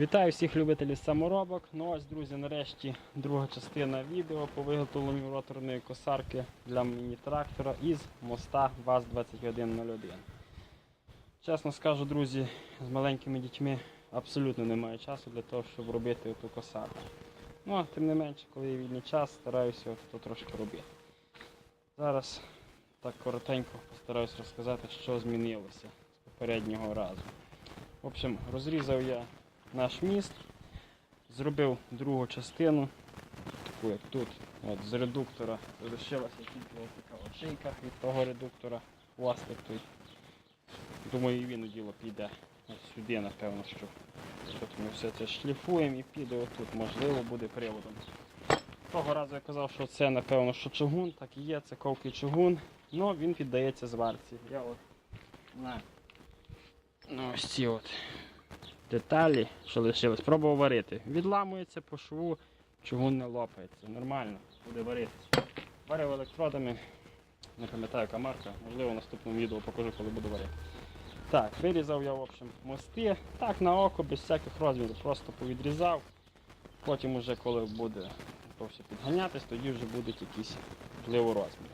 Вітаю всіх любителів саморобок. Ну ось, друзі, нарешті друга частина відео по виготовленню роторної косарки для міні-трактора із моста ВАЗ-2101. Чесно скажу, друзі, з маленькими дітьми абсолютно немає часу для того, щоб робити ту косарку. Ну, а тим не менше, коли є вільний час, стараюся то трошки робити. Зараз так коротенько постараюсь розказати, що змінилося з попереднього разу. В общем, розрізав я наш міст, зробив другу частину, таку як тут, от, з редуктора. Залишилася тільки така от шийка від того редуктора, пластик той. Думаю, і він у діло піде. Ось сюди, напевно, що тут ми все це шліфуємо і піде отут, можливо, буде приводом. Того разу я казав, що це, напевно, що чугун, так і є, це ковкий чугун, але він піддається зварці. Я от на, на ось ці от деталі, що лишились, пробував варити. Відламується по шву, чугун не лопається. Нормально, буде варитися. Варив електродами, не пам'ятаю яка марка, можливо в наступному відео покажу, коли буду варити. Так, вирізав я в общем, мости, так на око, без всяких розмірів, просто повідрізав. Потім уже коли буде то все підганятись, тоді вже будуть якісь можливо розміри.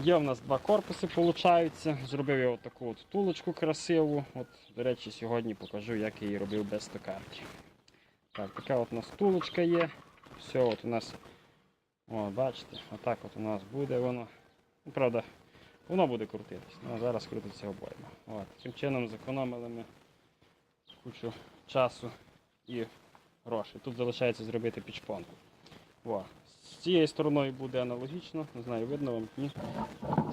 Є в нас два корпуси, виходить. Зробив я таку от втулочку красиву. От, до речі, сьогодні покажу, як я її робив без токарки. Так, така от у нас втулочка є. Все, от у нас, о, бачите, отак от у нас буде воно. Ну, правда, воно буде крутитись. Ну, зараз крутиться обойма. От, таким чином зекономили ми кучу часу і грошей. Тут залишається зробити пічпонку. О. З цією стороною буде аналогічно, не знаю, видно вам ні.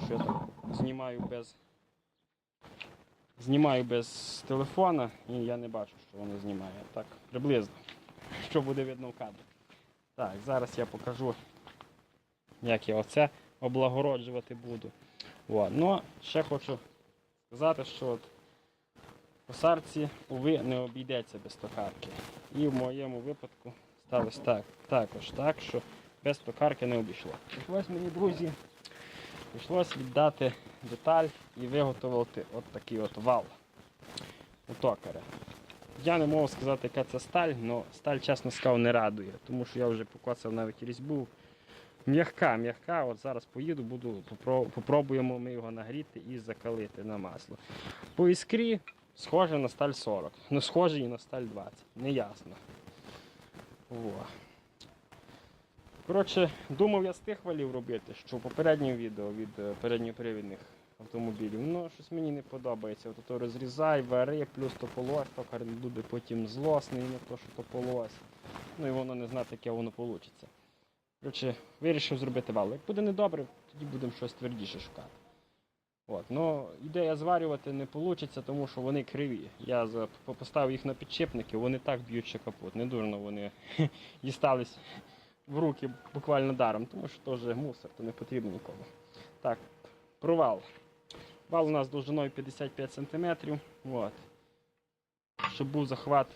Що я знімаю без. Знімаю без телефона і я не бачу, що воно знімає. Так, приблизно. Що буде видно в кадрі. Так, зараз я покажу, як я оце облагороджувати буду. О, ну, ще хочу сказати, що от косарці, уви, не обійдеться без токарки. І в моєму випадку сталося так, також так, що без токарки не обійшло. Прийшлось мені, друзі, прийшлось віддати деталь і виготовити от такий от вал у токаря. Я не можу сказати, яка це сталь, але сталь, чесно сказав, не радує, тому що я вже покоцав навіть різьбу. М'яка, м'яка, от зараз поїду, буду, попробуємо ми його нагріти і закалити на масло. По іскрі схоже на сталь 40, ну схоже і на сталь 20, неясно. О. Коротше, думав я з тих валів робити, що в попередньому відео від е, передньопривідних автомобілів. Ну, щось мені не подобається. От то розрізай, вари, плюс тополось, токар буде потім злосний на те, що тополось. Ну і воно не знати, яке воно вийде. Коротше, вирішив зробити вал. Як буде недобре, тоді будемо щось твердіше шукати. От. Ну, ідея зварювати не вийде, тому що вони криві. Я поставив їх на підшипники, вони так б'ють, що капут. Не вони дістались в руки буквально даром, тому що теж мусор, то не потрібно нікому. Так, провал. Вал у нас довжиною 55 см. От. Щоб був захват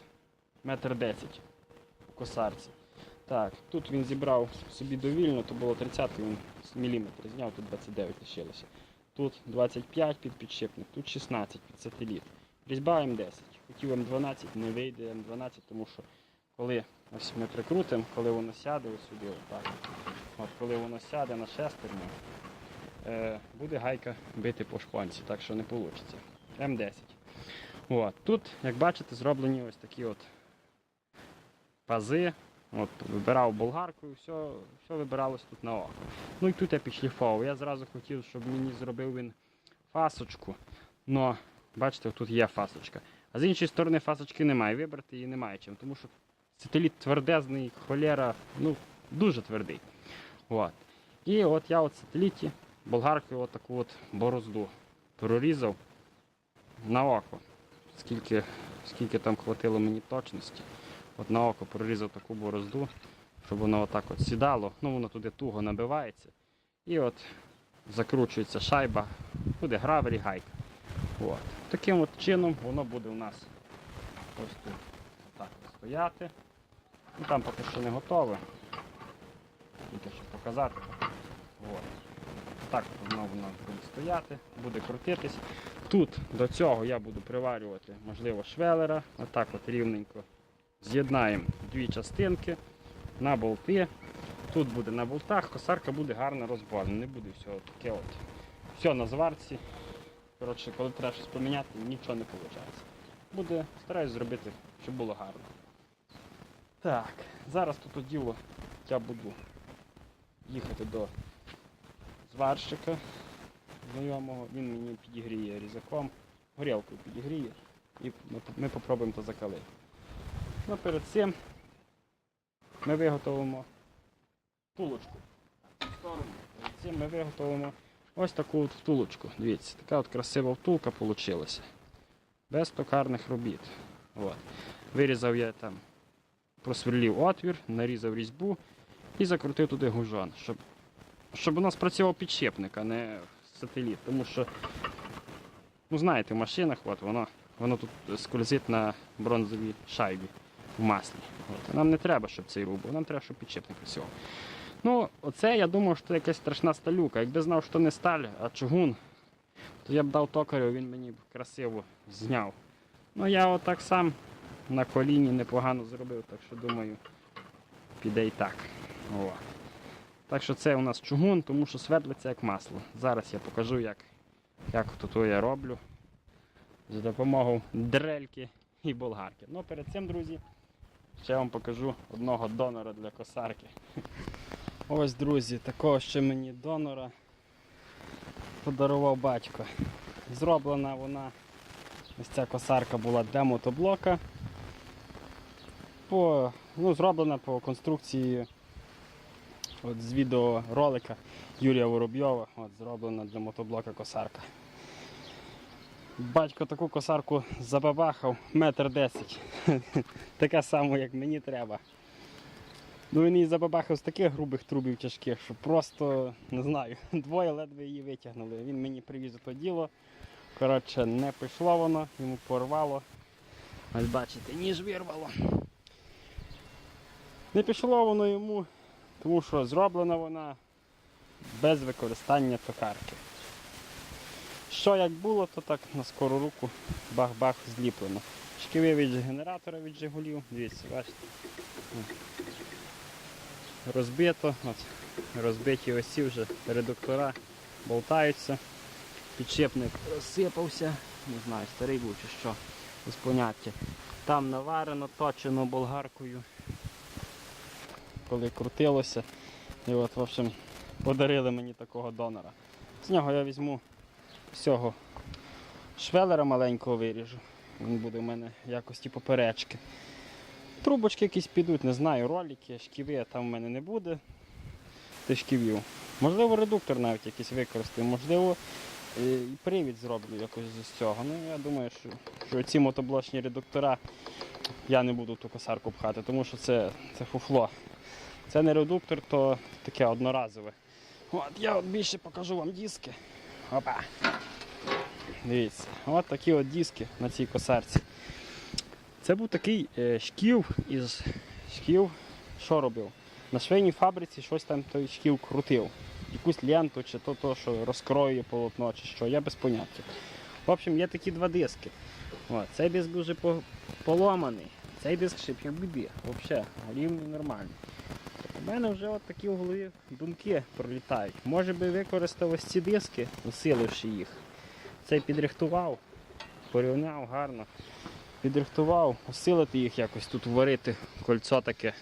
1,10 м у косарці. Так, тут він зібрав собі довільно, то було 30 він міліметр зняв, тут 29 лишилося. Тут 25 під підшипник, тут 16 під сателіт. Різьба М10. Хотів М12, не вийде М12, тому що коли ось ми прикрутимо, коли воно сяде ось сюди, отак. От коли воно сяде на шестерню, е, буде гайка бити по шпонці, так що не вийде. М10. От. Тут, як бачите, зроблені ось такі от пази. От, вибирав болгарку і все, все вибиралось тут на око. Ну і тут я підшліфовував. Я зразу хотів, щоб мені зробив він фасочку. Но, бачите, тут є фасочка. А з іншої сторони фасочки немає. Вибрати її немає чим, тому що сателіт твердезний, холєра, ну, дуже твердий. От. І от я от сателіті болгаркою от таку от борозду прорізав на око. Скільки, скільки там хватило мені точності. От на око прорізав таку борозду, щоб воно отак от сідало. Ну воно туди туго набивається. І от закручується шайба, буде гравер і. От. Таким от чином воно буде у нас ось тут так стояти. Ну, там поки що не готове. Тільки щоб показати. От. Так от воно буде стояти, буде крутитись. Тут до цього я буду приварювати, можливо, швелера. Отак от рівненько з'єднаємо дві частинки на болти. Тут буде на болтах, косарка буде гарно розборна, не буде всього таке от. Все на зварці. Коротше, коли треба щось поміняти, нічого не виходить. Буде, стараюсь зробити, щоб було гарно. Так, зараз тут діло я буду їхати до зварщика знайомого, він мені підігріє різаком, горілкою підігріє і ми, попробуємо то закалити. Ну, перед цим ми виготовимо втулочку. Перед цим ми виготовимо ось таку от втулочку. Дивіться, така от красива втулка вийшла. Без токарних робіт. От. Вирізав я там, просверлів отвір, нарізав різьбу і закрутив туди гужон, щоб, щоб у нас працював підшипник, а не сателіт. Тому що, ну знаєте, в машинах от, воно, воно тут скользить на бронзовій шайбі в маслі. От. Нам не треба, щоб цей рух був, нам треба, щоб підшипник працював. Ну, оце я думав, що це якась страшна сталюка. Якби знав, що не сталь, а чугун, то я б дав токарю, він мені б красиво зняв. Ну я отак сам на коліні непогано зробив, так що думаю, піде і так. О. Так що це у нас чугун, тому що свердлиться як масло. Зараз я покажу, як, як тут я роблю за допомогою дрельки і болгарки. Ну перед цим, друзі, ще вам покажу одного донора для косарки. Ось, друзі, такого ще мені донора подарував батько. Зроблена вона, ось ця косарка була для мотоблока. По, ну, зроблена по конструкції от, з відеоролика Юрія Воробйова. От, зроблена для мотоблока косарка. Батько таку косарку забабахав метр десять. Така сама, як мені треба. Ну він її забабахав з таких грубих трубів тяжких, що просто не знаю, двоє ледве її витягнули. Він мені привіз то діло. Коротше, не пішло воно, йому порвало. Ось бачите, ніж вирвало. Не пішло воно йому, тому що зроблена вона без використання токарки. Що як було, то так на скору руку бах-бах зліплено. Шківи від генератора від Жигулів, дивіться, бачите. Розбито, от, розбиті ось ці вже редуктора болтаються. Підшипник розсипався, не знаю, старий був чи що, без поняття. Там наварено, точено болгаркою, коли крутилося. І от, в общем, подарили мені такого донора. З нього я візьму всього швелера маленького виріжу. Він буде в мене якості поперечки. Трубочки якісь підуть, не знаю, ролики, шківи там в мене не буде. Ти шківів. Можливо, редуктор навіть якийсь використаю, можливо, е, і привід зроблю якось з цього. Ну, я думаю, що, що ці мотоблочні редуктора я не буду ту косарку пхати, тому що це, це фуфло. Це не редуктор, то таке одноразове. От, я от більше покажу вам диски. Опа. Дивіться, от такі от диски на цій косарці. Це був такий е, шків із шків, що робив? На швейній фабриці щось там той шків крутив. Якусь ленту, чи то, то що розкроює полотно, чи що, я без поняття. В общем, є такі два диски. От, цей диск дуже по- поломаний, цей диск шип як біди. Взагалі, рівний нормальний. У мене вже от такі в голові думки пролітають. Може би використав ось ці диски, усиливши їх. Цей підрихтував, порівняв гарно підрихтував, усилити їх якось тут варити кольцо таке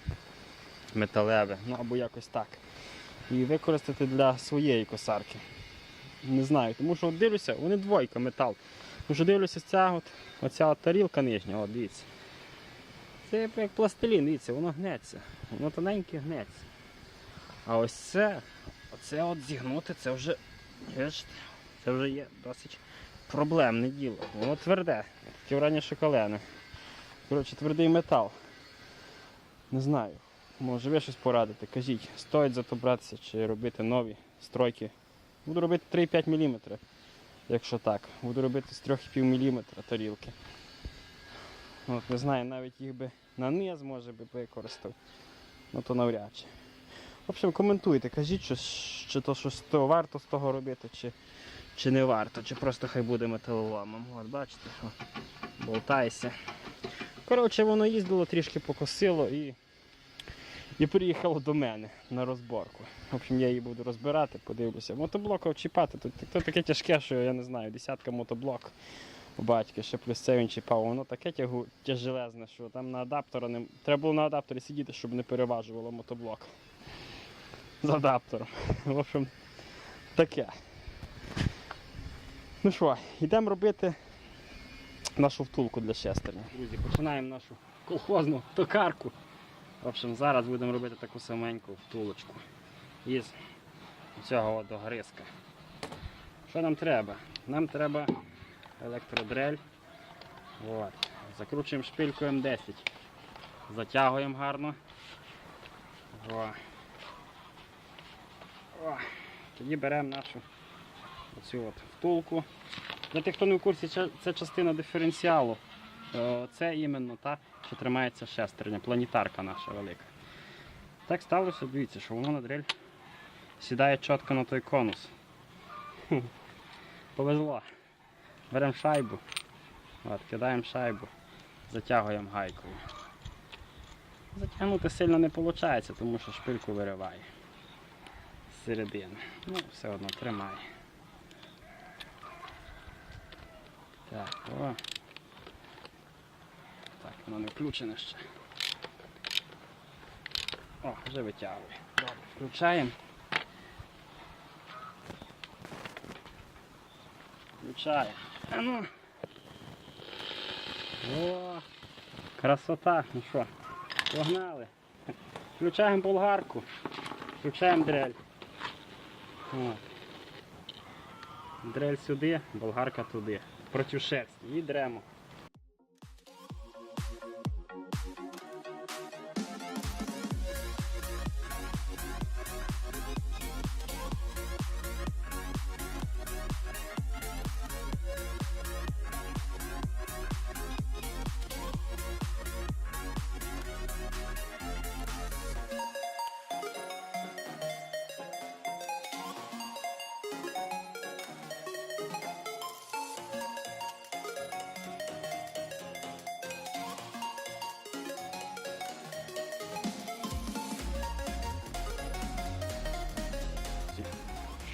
металеве, ну або якось так. І використати для своєї косарки. Не знаю, тому що от дивлюся, вони двойка метал. Тому що дивлюся, ця от, оця от тарілка нижня, от дивіться. Це як- пластилін, дивіться, воно гнеться. Воно тоненьке гнеться. А ось це, оце от зігнути, це вже, це вже є досить проблемне діло. Воно тверде, таке враження шоколене. Коротше, твердий метал. Не знаю. Може ви щось порадите, кажіть, стоїть за то братися чи робити нові стройки. Буду робити 3,5 мм, якщо так. Буду робити з 3,5 мм тарілки. От, не знаю, навіть їх би на низ може би використав. Ну то навряд чи. В общем, коментуйте, кажіть, що, чи то щось то варто з того робити, чи, чи не варто, чи просто хай буде металоломом. От бачите, що болтається. Коротше, воно їздило, трішки покосило і, і приїхало до мене на розборку. В общем, я її буду розбирати, подивлюся. Мотоблок чіпати, тут то таке тяжке, що я не знаю, десятка мотоблок у батька, ще плюс це він чіпав. Воно таке тягу, тяжелезне, що там на адаптера не. Треба було на адапторі сидіти, щоб не переважувало мотоблок. З адаптером. В общем, таке. Ну що, йдемо робити нашу втулку для шестерня. Друзі, починаємо нашу колхозну токарку. В общем, зараз будемо робити таку саменьку втулочку із цього от огризка. Що нам треба? Нам треба електродрель. От. Закручуємо шпильку М10. Затягуємо гарно. О. О. Тоді беремо нашу оцю от втулку. Для тих, хто не в курсі, це- частина диференціалу. Е, Це іменно та, що тримається шестерня, планетарка наша велика. Так сталося, дивіться, що воно на дрель сідає чітко на той конус. Повезло. Беремо шайбу, от, кидаємо шайбу, затягуємо гайкою. Затягнути сильно не виходить, тому що шпильку вириває з середини. Ну, все одно тримає. Так, о. Так, воно не включене ще. О, вже витягує. Добре, включаємо. Включаємо. А ну. О, красота. Ну що, погнали. Включаємо болгарку. Включаємо дрель. О. Дрель сюди, болгарка туди. Протюшець. І дремо.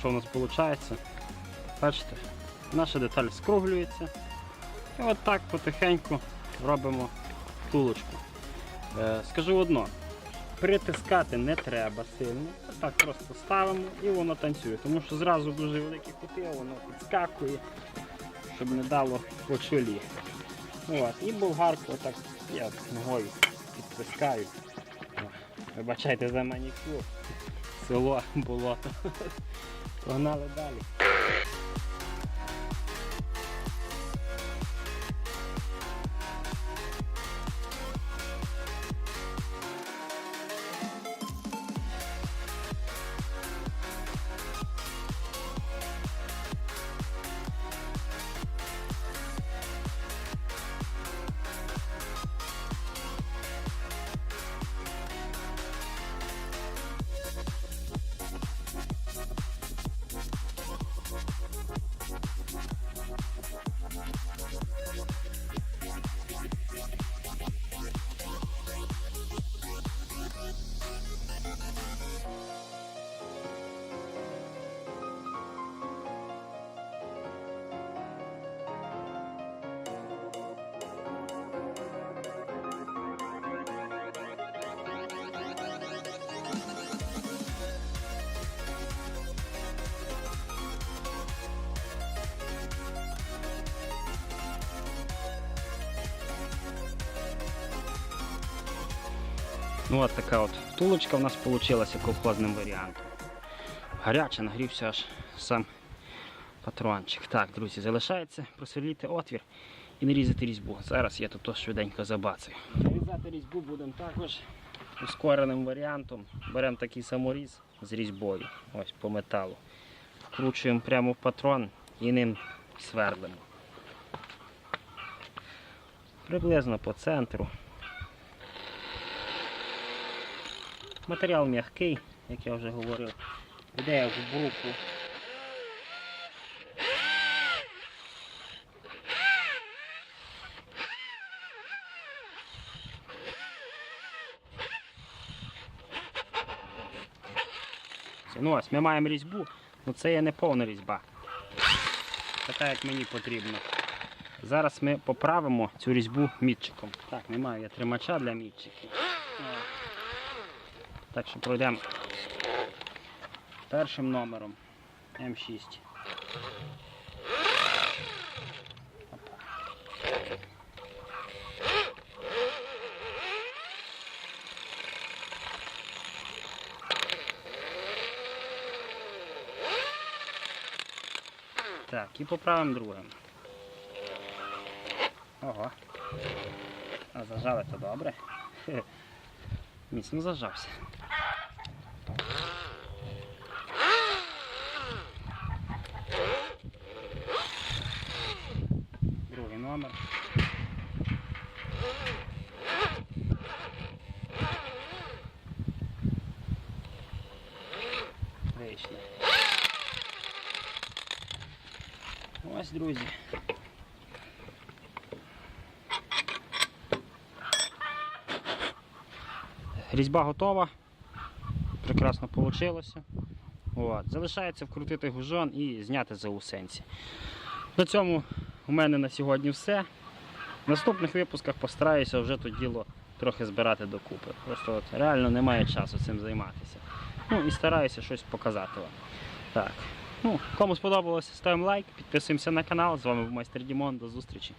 Що у нас виходить? Бачите, наша деталь скруглюється. І от так потихеньку робимо втулочку. Е, скажу одно, притискати не треба сильно. Так просто ставимо і воно танцює, тому що зразу дуже великі кути, воно підскакує, щоб не дало по чолі. От, і болгарку отак я ногою підтискаю. Вибачайте за манікюр. Село, болото. Погнали далі. Ну от така от втулочка у нас вийшла колхозним варіантом. Гаряче, нагрівся аж сам патрончик. Так, друзі, залишається просверліти отвір і нарізати різьбу. Зараз я тут швиденько забацаю. Різати різьбу будемо також ускореним варіантом. Беремо такий саморіз з різьбою, ось по металу. Вкручуємо прямо в патрон і ним свердлимо. Приблизно по центру. Матеріал м'який, як я вже говорив, йде в бруху. Ну ось, ми маємо різьбу, але це є не повна різьба. Така, як мені потрібно. Зараз ми поправимо цю різьбу мітчиком. Так, немає я тримача для мітчиків. Так що пройдемо першим номером М6. Так, і поправимо другим. Ого. А зажали то добре. Міцно зажався. Номер. Вийшли. Ось, друзі. Різьба готова. Прекрасно вийшло. Залишається вкрутити гужон і зняти заусенці. На цьому у мене на сьогодні все. В наступних випусках постараюся вже то діло трохи збирати докупи. Просто от реально немає часу цим займатися. Ну і стараюся щось показати вам. Так. Ну, кому сподобалося, ставимо лайк, підписуємося на канал. З вами був майстер Дімон. До зустрічі.